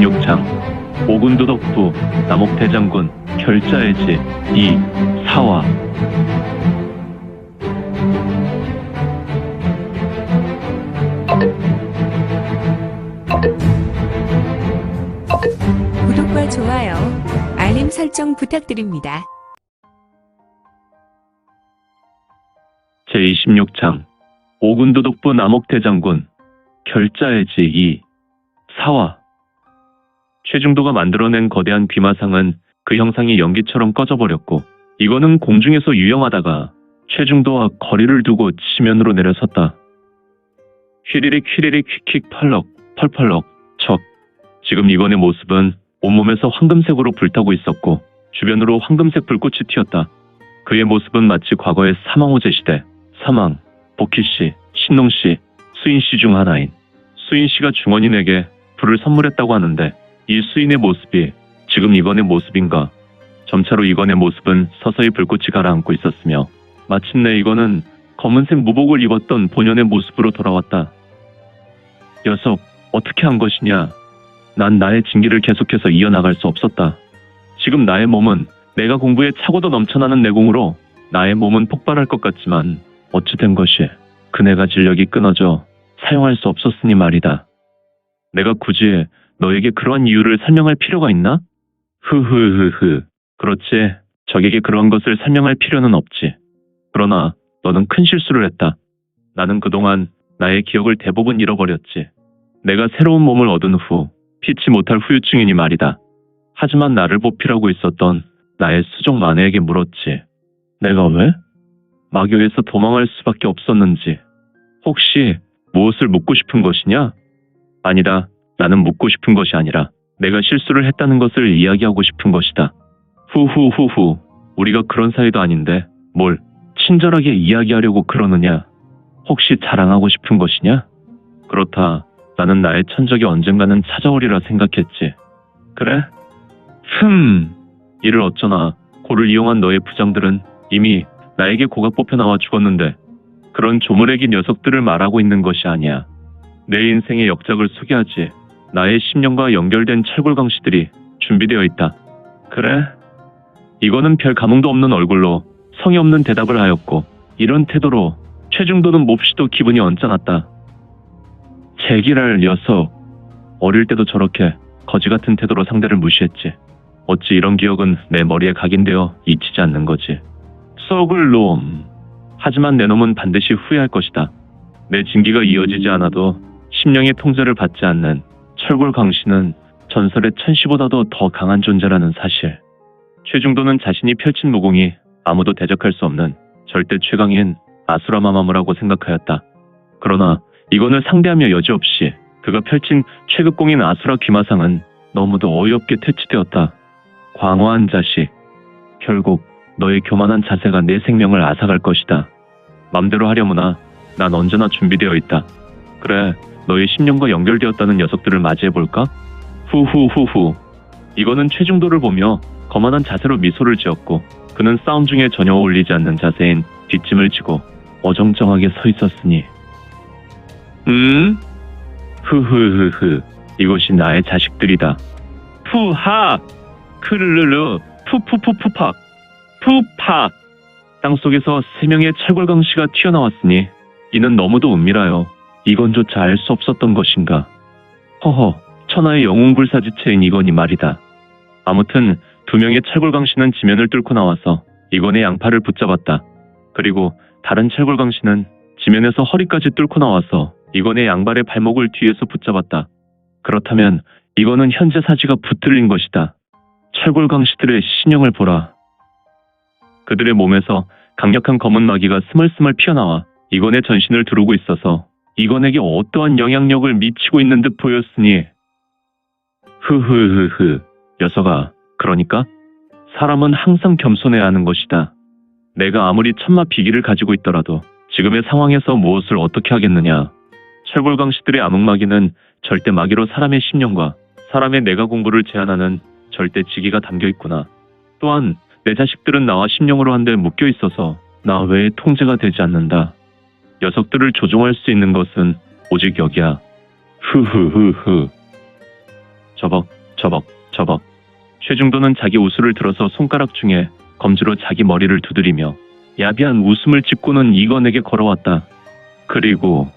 제26장 오군도덕부 남옥대장군 결자의지 2 사화 구독과 좋아요, 알림 설정 부탁드립니다. 제26장 오군도덕부 남옥대장군 결자의지 2 사화 최중도가 만들어낸 거대한 비마상은 그 형상이 연기처럼 꺼져버렸고 이거는 공중에서 유영하다가 최중도와 거리를 두고 지면으로 내려섰다. 휘리릭 휘리릭 휙휙 펄럭 펄펄럭 척 지금 이건의 모습은 온몸에서 황금색으로 불타고 있었고 주변으로 황금색 불꽃이 튀었다. 그의 모습은 마치 과거의 사망호제 시대 사망, 복희 씨, 신농 씨, 수인 씨 중 하나인 수인 씨가 중원인에게 불을 선물했다고 하는데 이 수인의 모습이 지금 이건의 모습인가? 점차로 이건의 모습은 서서히 불꽃이 가라앉고 있었으며 마침내 이건은 검은색 무복을 입었던 본연의 모습으로 돌아왔다. 녀석, 어떻게 한 것이냐? 난 나의 진기를 계속해서 이어나갈 수 없었다. 지금 나의 몸은 내가 공부에 차고도 넘쳐나는 내공으로 나의 몸은 폭발할 것 같지만 어찌 된 것이 그네가 진력이 끊어져 사용할 수 없었으니 말이다. 내가 굳이 너에게 그러한 이유를 설명할 필요가 있나? 흐흐흐흐. 그렇지. 적에게 그러한 것을 설명할 필요는 없지. 그러나 너는 큰 실수를 했다. 나는 그동안 나의 기억을 대부분 잃어버렸지. 내가 새로운 몸을 얻은 후 피치 못할 후유증이니 말이다. 하지만 나를 보필하고 있었던 나의 수족 마네에게 물었지. 내가 왜? 마교에서 도망할 수밖에 없었는지. 혹시 무엇을 묻고 싶은 것이냐? 아니다. 나는 묻고 싶은 것이 아니라 내가 실수를 했다는 것을 이야기하고 싶은 것이다. 후후후후. 우리가 그런 사이도 아닌데 뭘 친절하게 이야기하려고 그러느냐? 혹시 자랑하고 싶은 것이냐? 그렇다. 나는 나의 천적이 언젠가는 찾아오리라 생각했지. 그래? 흠. 이를 어쩌나 고를 이용한 너의 부장들은 이미 나에게 고가 뽑혀 나와 죽었는데 그런 조물애기 녀석들을 말하고 있는 것이 아니야. 내 인생의 역작을 소개하지. 나의 10년과 연결된 철골강씨들이 준비되어 있다. 그래? 이거는 별 감흥도 없는 얼굴로 성의 없는 대답을 하였고 이런 태도로 최중도는 몹시도 기분이 언짢았다. 제기랄 녀석. 어릴 때도 저렇게 거지 같은 태도로 상대를 무시했지. 어찌 이런 기억은 내 머리에 각인되어 잊히지 않는 거지. 썩을 놈. 하지만 내 놈은 반드시 후회할 것이다. 내 진기가 이어지지 않아도 심령의 통제를 받지 않는 철골 강씨는 전설의 천시보다도 더 강한 존재라는 사실. 최중도는 자신이 펼친 무공이 아무도 대적할 수 없는 절대 최강인 아수라마마무라고 생각하였다. 그러나 이건을 상대하며 여지없이 그가 펼친 최극공인 아수라 귀마상은 너무도 어이없게 퇴치되었다. 광화한 자식. 결국 너의 교만한 자세가 내 생명을 앗아갈 것이다. 맘대로 하려무나 난 언제나 준비되어 있다. 그래, 너의 10년과 연결되었다는 녀석들을 맞이해볼까? 후후후후. 이거는 최중도를 보며 거만한 자세로 미소를 지었고 그는 싸움 중에 전혀 어울리지 않는 자세인 뒷짐을 지고 어정쩡하게 서 있었으니 음? 흐흐흐흐 이것이 나의 자식들이다. 푸하 크르르르 푸푸푸푸팍 푸팍 땅속에서 세 명의 철골강씨가 튀어나왔으니 이는 너무도 은밀하여 이건조차 알 수 없었던 것인가. 허허 천하의 영웅불사지체인 이건이 말이다. 아무튼 두 명의 철골강씨는 지면을 뚫고 나와서 이건의 양팔을 붙잡았다. 그리고 다른 철골강씨는 지면에서 허리까지 뚫고 나와서 이건의 양발의 발목을 뒤에서 붙잡았다. 그렇다면 이거는 현재 사지가 붙들린 것이다. 철골강 씨들의 신형을 보라. 그들의 몸에서 강력한 검은 마귀가 스멀스멀 피어나와 이건의 전신을 두르고 있어서 이건에게 어떠한 영향력을 미치고 있는 듯 보였으니 흐흐흐흐 녀석아 그러니까 사람은 항상 겸손해야 하는 것이다. 내가 아무리 천마 비기를 가지고 있더라도 지금의 상황에서 무엇을 어떻게 하겠느냐. 철골강 씨들의 암흑마귀는 절대 마귀로 사람의 심령과 사람의 내가 공부를 제한하는 절대 지기가 담겨 있구나. 또한 내 자식들은 나와 심령으로 한데 묶여 있어서 나 외에 통제가 되지 않는다. 녀석들을 조종할 수 있는 것은 오직 여기야. 흐흐흐흐. 저벅, 저벅, 저벅. 최중도는 자기 우수를 들어서 손가락 중에 검지로 자기 머리를 두드리며 야비한 웃음을 짓고는 이건에게 걸어왔다. 그리고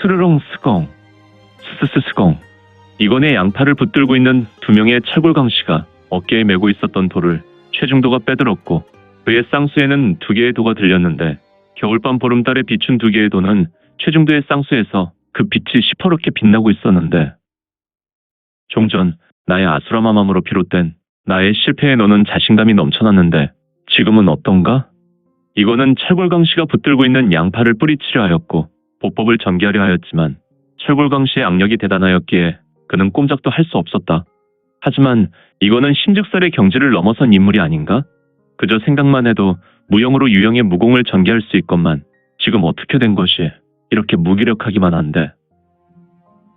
스르렁 스공, 스스스스공. 이건의 양팔을 붙들고 있는 두 명의 철골강 씨가 어깨에 메고 있었던 돌을 최중도가 빼들었고 그의 쌍수에는 두 개의 도가 들렸는데 겨울밤 보름달에 비춘 두 개의 도는 최중도의 쌍수에서 그 빛이 시퍼렇게 빛나고 있었는데 종전 나의 아수라마맘으로 비롯된 나의 실패에 너는 자신감이 넘쳐났는데 지금은 어떤가? 이거는 철골강 씨가 붙들고 있는 양팔을 뿌리치려 하였고 보법을 전개하려 하였지만 철골강 씨의 악력이 대단하였기에 그는 꼼짝도 할 수 없었다. 하지만 이거는 신즉살의 경지를 넘어선 인물이 아닌가? 그저 생각만 해도 무용으로 유형의 무공을 전개할 수 있건만 지금 어떻게 된 것이 이렇게 무기력하기만 한데.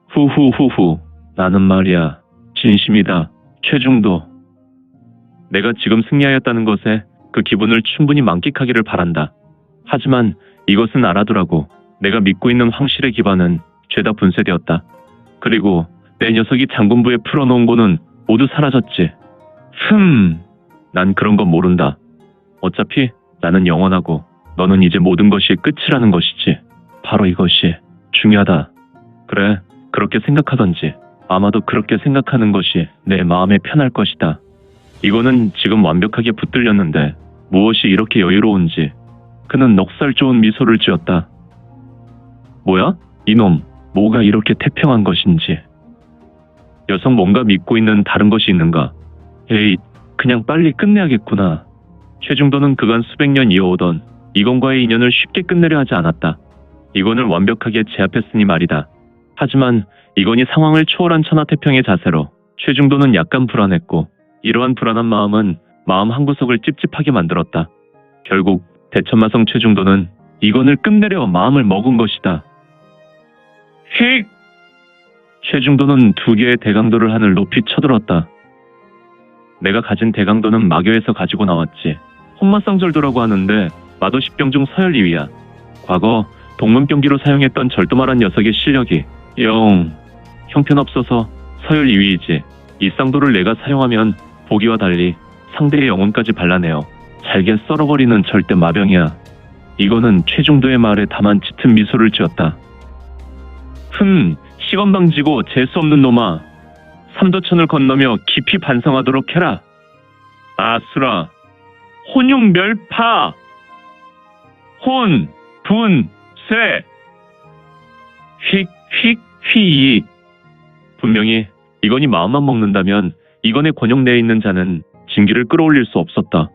후후후후 나는 말이야 진심이다 최중도. 내가 지금 승리하였다는 것에 그 기분을 충분히 만끽하기를 바란다. 하지만 이것은 알아두라고 내가 믿고 있는 황실의 기반은 죄다 분쇄되었다. 그리고 내 녀석이 장군부에 풀어놓은 거는 모두 사라졌지. 흠, 난 그런 건 모른다. 어차피 나는 영원하고 너는 이제 모든 것이 끝이라는 것이지. 바로 이것이 중요하다. 그래, 그렇게 생각하던지. 아마도 그렇게 생각하는 것이 내 마음에 편할 것이다. 이거는 지금 완벽하게 붙들렸는데 무엇이 이렇게 여유로운지 그는 넉살 좋은 미소를 지었다. 뭐야? 이놈, 뭐가 이렇게 태평한 것인지. 여성 뭔가 믿고 있는 다른 것이 있는가? 에이, 그냥 빨리 끝내야겠구나. 최중도는 그간 수백 년 이어오던 이건과의 인연을 쉽게 끝내려 하지 않았다. 이건을 완벽하게 제압했으니 말이다. 하지만 이건이 상황을 초월한 천하태평의 자세로 최중도는 약간 불안했고 이러한 불안한 마음은 마음 한구석을 찝찝하게 만들었다. 결국 대천마성 최중도는 이건을 끝내려 마음을 먹은 것이다. 휙! 최중도는 두 개의 대강도를 하늘 높이 쳐들었다. 내가 가진 대강도는 마교에서 가지고 나왔지. 혼마쌍절도라고 하는데 마도십병 중 서열 2위야. 과거 동문 병기로 사용했던 절도말한 녀석의 실력이 영 형편없어서 서열 2위이지. 이 쌍도를 내가 사용하면 보기와 달리 상대의 영혼까지 발라내어 잘게 썰어버리는 절대 마병이야. 이거는 최중도의 말에 다만 짙은 미소를 지었다. 흠, 시건방지고 재수 없는 놈아. 삼도천을 건너며 깊이 반성하도록 해라. 아수라, 혼용 멸파. 혼, 분, 쇠. 휙, 휙, 휘. 분명히 이건이 마음만 먹는다면 이건의 권역 내에 있는 자는 진기를 끌어올릴 수 없었다.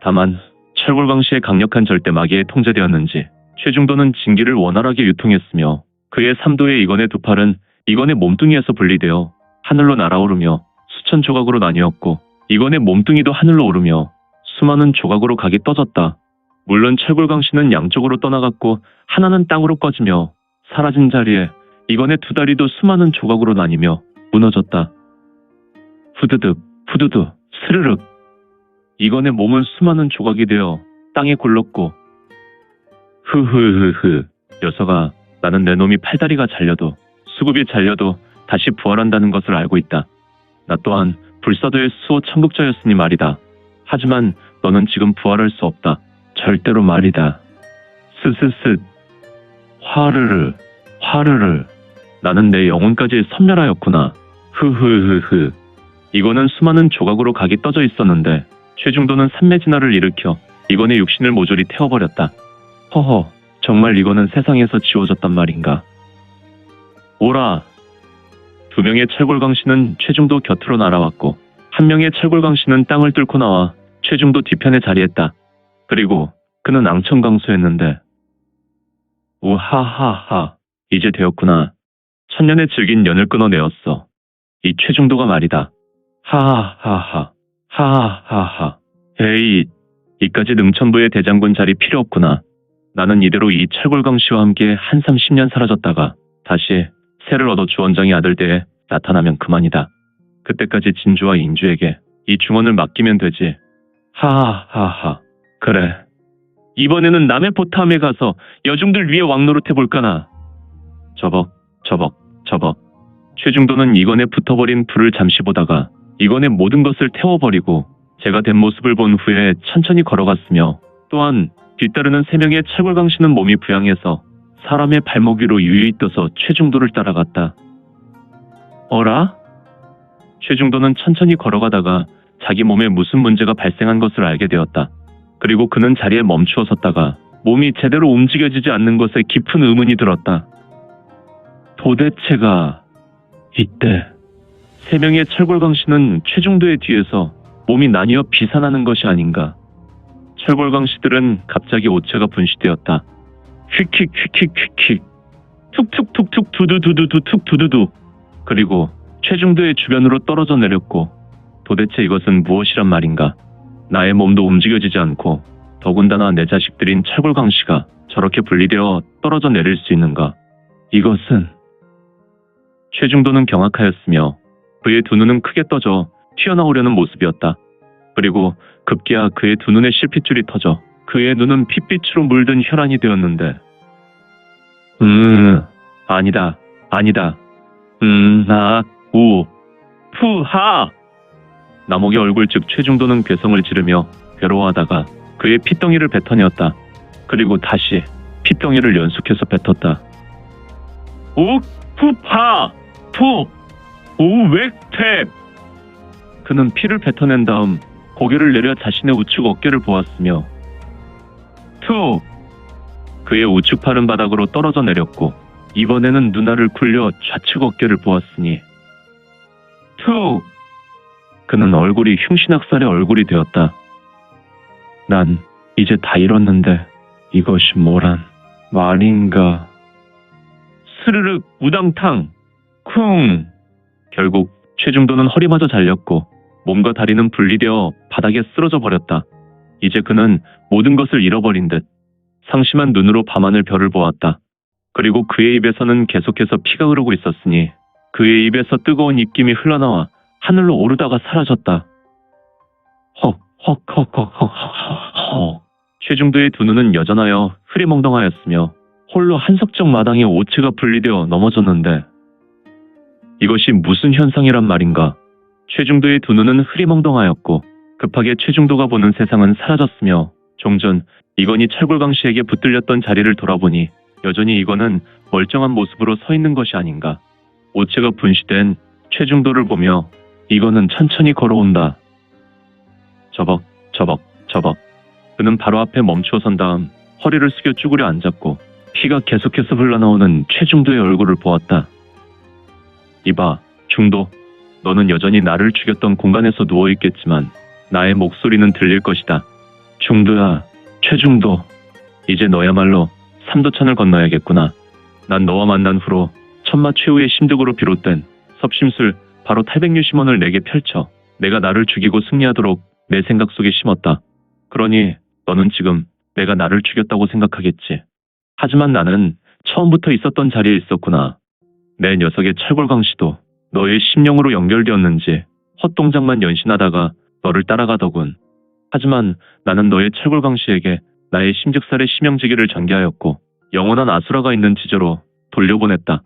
다만 철골광 씨의 강력한 절대 마계에 통제되었는지 최중도는 진기를 원활하게 유통했으며 그의 삼도의 이건의 두 팔은 이건의 몸뚱이에서 분리되어 하늘로 날아오르며 수천 조각으로 나뉘었고 이건의 몸뚱이도 하늘로 오르며 수많은 조각으로 각이 떠졌다. 물론 철골광 씨는 양쪽으로 떠나갔고 하나는 땅으로 꺼지며 사라진 자리에 이건의 두 다리도 수많은 조각으로 나뉘며 무너졌다. 후드득, 후두득, 스르륵. 이건의 몸은 수많은 조각이 되어 땅에 굴렀고 흐흐흐흐 녀석아 나는 내 놈이 팔다리가 잘려도 수급이 잘려도 다시 부활한다는 것을 알고 있다. 나 또한 불사도의 수호 천국자였으니 말이다. 하지만 너는 지금 부활할 수 없다. 절대로 말이다. 스스스 화르르 화르르 나는 내 영혼까지 섬멸하였구나. 흐흐흐흐 이거는 수많은 조각으로 각이 떠져 있었는데 최중도는 산매 진화를 일으켜 이건의 육신을 모조리 태워버렸다. 허허 정말 이거는 세상에서 지워졌단 말인가. 오라. 두 명의 철골강 씨는 최중도 곁으로 날아왔고 한 명의 철골강 씨는 땅을 뚫고 나와 최중도 뒤편에 자리했다. 그리고 그는 앙천강수였는데 우하하하 이제 되었구나. 천년의 즐긴 연을 끊어내었어. 이 최중도가 말이다. 하하하하 하하하하 에이 이까지 능천부의 대장군 자리 필요 없구나. 나는 이대로 이 철골강 씨와 함께 한삼 10년 사라졌다가 다시 새를 얻어 주원장의 아들 대에 나타나면 그만이다. 그때까지 진주와 인주에게 이 중원을 맡기면 되지. 하하하하. 그래. 이번에는 남의 포탐에 가서 여중들 위에 왕노릇 해볼까나. 저벅, 저벅, 저벅. 최중도는 이건에 붙어버린 불을 잠시 보다가 이건의 모든 것을 태워버리고 제가 된 모습을 본 후에 천천히 걸어갔으며 또한 뒤따르는 세 명의 철골강 씨는 몸이 부양해서 사람의 발목 위로 유유히 떠서 최중도를 따라갔다. 어라? 최중도는 천천히 걸어가다가 자기 몸에 무슨 문제가 발생한 것을 알게 되었다. 그리고 그는 자리에 멈추어 섰다가 몸이 제대로 움직여지지 않는 것에 깊은 의문이 들었다. 도대체가 이때 세 명의 철골강 씨는 최중도의 뒤에서 몸이 나뉘어 비산하는 것이 아닌가. 철골강 씨들은 갑자기 오체가 분시되었다. 휙휙 휙휙 휙휙 툭툭툭툭 두두두두두 툭 두두두 그리고 최중도의 주변으로 떨어져 내렸고 도대체 이것은 무엇이란 말인가? 나의 몸도 움직여지지 않고 더군다나 내 자식들인 철골강 씨가 저렇게 분리되어 떨어져 내릴 수 있는가? 이것은 최중도는 경악하였으며 그의 두 눈은 크게 떠져 튀어나오려는 모습이었다. 그리고 급기야 그의 두 눈에 실핏줄이 터져 그의 눈은 핏빛으로 물든 혈안이 되었는데 음 아니다 아니다 음나우 푸하 남옥의 얼굴 즉 최중도는 괴성을 지르며 괴로워하다가 그의 핏덩이를 뱉어내었다. 그리고 다시 핏덩이를 연속해서 뱉었다. 우 푸파 푸 우웩탭 그는 피를 뱉어낸 다음 고개를 내려 자신의 우측 어깨를 보았으며 투 그의 우측 팔은 바닥으로 떨어져 내렸고 이번에는 누나를 굴려 좌측 어깨를 보았으니 투 그는 얼굴이 흉신학살의 얼굴이 되었다. 난 이제 다 잃었는데 이것이 뭐란 말인가. 스르륵 우당탕 쿵 결국 최중도는 허리마저 잘렸고 몸과 다리는 분리되어 바닥에 쓰러져 버렸다. 이제 그는 모든 것을 잃어버린 듯 상심한 눈으로 밤하늘 별을 보았다. 그리고 그의 입에서는 계속해서 피가 흐르고 있었으니 그의 입에서 뜨거운 입김이 흘러나와 하늘로 오르다가 사라졌다. 헉, 헉, 헉, 헉, 헉, 헉, 헉. 최중도의 두 눈은 여전하여 흐리멍덩하였으며 홀로 한석정 마당에 오체가 분리되어 넘어졌는데 이것이 무슨 현상이란 말인가? 최중도의 두 눈은 흐리멍덩하였고 급하게 최중도가 보는 세상은 사라졌으며 종전 이건이 철골강 씨에게 붙들렸던 자리를 돌아보니 여전히 이건은 멀쩡한 모습으로 서 있는 것이 아닌가. 오체가 분시된 최중도를 보며 이거는 천천히 걸어온다. 저벅, 저벅, 저벅. 그는 바로 앞에 멈추어 선 다음 허리를 숙여 쭈그려 앉았고 피가 계속해서 흘러나오는 최중도의 얼굴을 보았다. 이봐, 중도. 너는 여전히 나를 죽였던 공간에서 누워있겠지만 나의 목소리는 들릴 것이다. 중도야, 최중도. 이제 너야말로 삼도천을 건너야겠구나. 난 너와 만난 후로 천마 최후의 심득으로 비롯된 섭심술 바로 탈백류 심원을 내게 펼쳐 내가 나를 죽이고 승리하도록 내 생각 속에 심었다. 그러니 너는 지금 내가 나를 죽였다고 생각하겠지. 하지만 나는 처음부터 있었던 자리에 있었구나. 내 녀석의 철골강 씨도 너의 심령으로 연결되었는지 헛동작만 연신하다가 너를 따라가더군. 하지만 나는 너의 철골강 씨에게 나의 심직살의 심형지기를 전개하였고 영원한 아수라가 있는 지저로 돌려보냈다.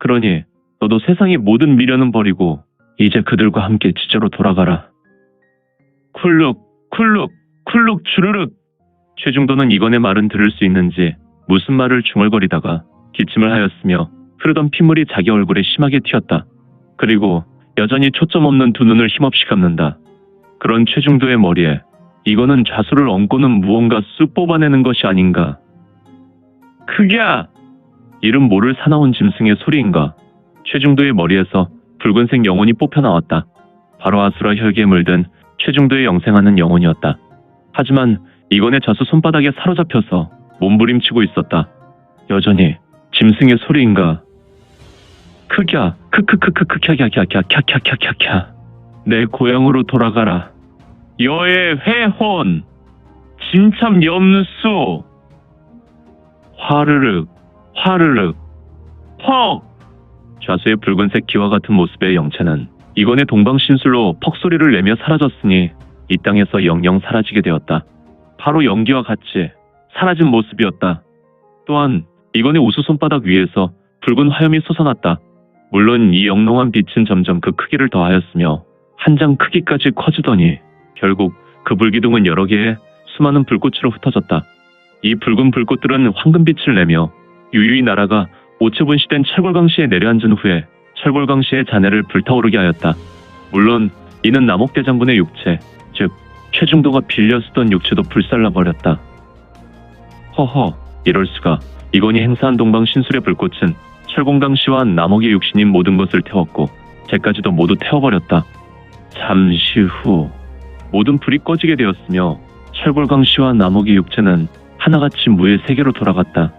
그러니 너도 세상의 모든 미련은 버리고 이제 그들과 함께 지저로 돌아가라. 쿨룩, 쿨룩, 쿨룩 주르륵. 최중도는 이건의 말은 들을 수 있는지 무슨 말을 중얼거리다가 기침을 하였으며 흐르던 핏물이 자기 얼굴에 심하게 튀었다. 그리고 여전히 초점 없는 두 눈을 힘없이 감는다. 그런 최중도의 머리에 이거는 좌수를 얹고는 무언가 쑥 뽑아내는 것이 아닌가. 크기야! 이름 모를 사나운 짐승의 소리인가. 최중도의 머리에서 붉은색 영혼이 뽑혀 나왔다. 바로 아수라 혈기에 물든 최중도의 영생하는 영혼이었다. 하지만 이건의 좌수 손바닥에 사로잡혀서 몸부림치고 있었다. 여전히 짐승의 소리인가. 크기야, 크크크크크캬캬캬캬캬캬캬캬. 내 고향으로 돌아가라. 여의 회혼, 진참 염수. 화르륵, 화르륵, 퍽! 좌수의 붉은색 기와 같은 모습의 영체는 이건의 동방신술로 퍽 소리를 내며 사라졌으니 이 땅에서 영영 사라지게 되었다. 바로 연기와 같이 사라진 모습이었다. 또한 이건의 우수 손바닥 위에서 붉은 화염이 솟아났다. 물론 이 영롱한 빛은 점점 그 크기를 더하였으며 한 장 크기까지 커지더니 결국 그 불기둥은 여러 개의 수많은 불꽃으로 흩어졌다. 이 붉은 불꽃들은 황금빛을 내며 유유히 날아가 오체분시된 철골강시에 내려앉은 후에 철골강시의 잔해를 불타오르게 하였다. 물론 이는 남옥대장군의 육체, 즉 최중도가 빌려 쓰던 육체도 불살라 버렸다. 허허, 이럴 수가. 이건희 행사한 동방 신술의 불꽃은 철공강시와 남옥의 육신인 모든 것을 태웠고 쟤까지도 모두 태워버렸다. 잠시 후 모든 불이 꺼지게 되었으며 철골강시와 남옥의 육체는 하나같이 무의 세계로 돌아갔다.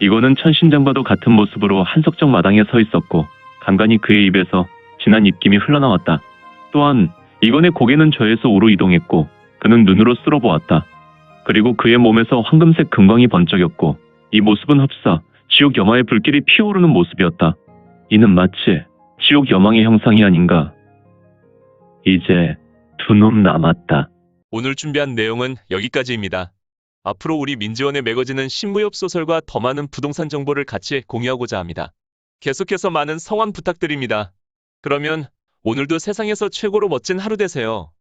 이거는 천신장과도 같은 모습으로 한석정 마당에 서 있었고 간간히 그의 입에서 진한 입김이 흘러나왔다. 또한 이건의 고개는 저에서 우로 이동했고 그는 눈으로 쓸어보았다. 그리고 그의 몸에서 황금색 금광이 번쩍였고 이 모습은 흡사 지옥 여마의 불길이 피어오르는 모습이었다. 이는 마치 지옥 여망의 형상이 아닌가. 이제 두 놈 남았다. 오늘 준비한 내용은 여기까지입니다. 앞으로 우리 민지원에 매거지는 신무협 소설과 더 많은 부동산 정보를 같이 공유하고자 합니다. 계속해서 많은 성원 부탁드립니다. 그러면 오늘도 세상에서 최고로 멋진 하루 되세요.